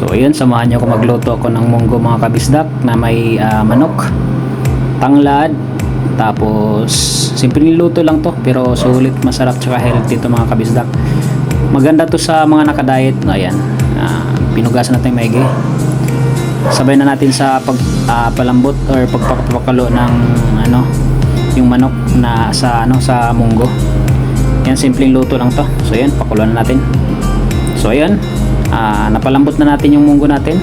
So ayun, samahan niyo ako magluto ako ng munggo mga kabisdak na may ah, manok, tanglad, tapos simple niluto lang to pero sulit, masarap tsaka healthy to mga kabisdak. Maganda to sa mga nakadiet. Ayan, ah, pinugasan natin maigi. Sabay na natin sa pag ah, palambot or pagpapakalo ng ano, yung manok na sa ano sa munggo. Yan simpleng luto lang to. So yan, pakuluan na natin. So ayan, ah, napalambot na natin yung munggo natin.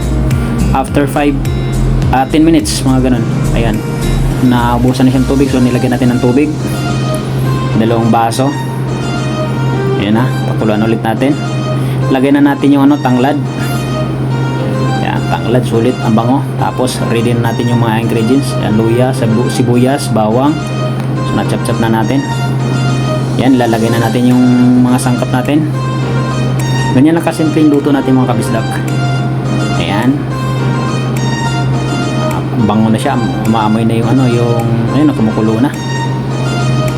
After 5 ah 10 minutes, mga ganun. Ayan. Naubusan na siyang tubig, so nilagyan natin ng tubig. Dalawang baso. Ayan na, pakuluan ulit natin. Lagyan na natin yung ano, tanglad. Yan, tanglad, sulit, ang bango. Tapos, ready na natin yung mga ingredients. Yan, luya, sibuyas, bawang. So, na-chop-chop na natin. Yan, lalagay na natin yung mga sangkap natin. Ganyan lang kasimpleng luto natin mga kabisdak. Ayan. Bango na siya. Umaamoy na yung ano, yung, ayun, kumukulo na.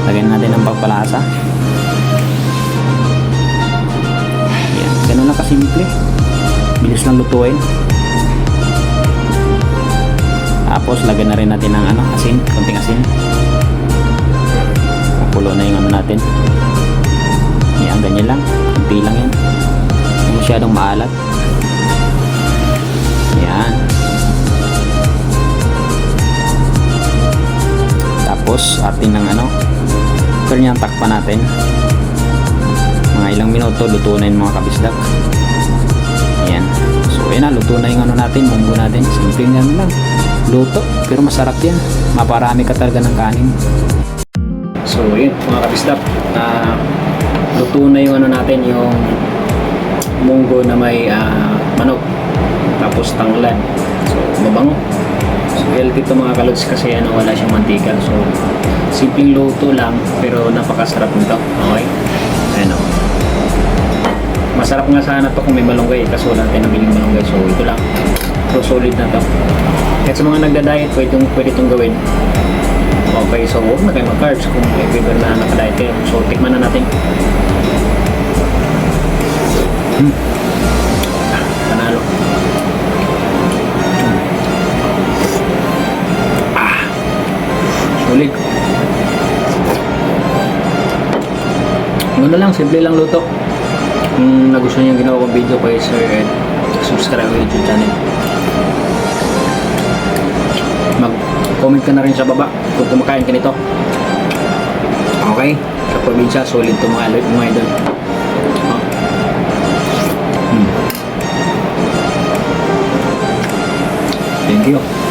Lagyan natin ng pagpalasa. Ayan, ganun lang kasimple. Bilis lang lutuin. Tapos, lagyan na rin natin ng ano, asin, konting asin. Kulo na yung ano natin. Yan, ganyan lang. Masyadong maalat. Yan. Tapos, atin ng ano, yung takpan natin. Mga ilang minuto, luto na yung mga kabisdak. Yan. So, yan na, luto na yung ano natin, munggo natin. Simpleng ano lang. Luto, pero masarap yan. Maparami ka talaga ng kanin. So, yun, mga kabisdak. ah luto na yung ano natin, yung munggo na may ah, manok. Tapos tanglad. So, mabango. So, healthy to mga kalods kasi ano, wala siyang mantika. So, simpleng luto lang, pero napakasarap nito. Okay? Ano. Masarap nga sana to kung may malunggay, kaso wala tayong nabiling malunggay. So, ito lang. So, solid na to. Kahit sa mga nagda-diet, pwede pwede itong gawin. Okay, so huwag na kayo mag-carbs kung ever na nakadiet. So, tikman na natin. Hmm. Panalo. Ah. Sulit. Ano lang, simple lang luto. Kung nagustuhan niyo yung ginawa kong video, pwede sir, subscribe ko YouTube channel. Mag-comment ka na rin sa baba kung kumakain ka nito. Okay? Sa probinsya, solid to mga mga idol. 没有。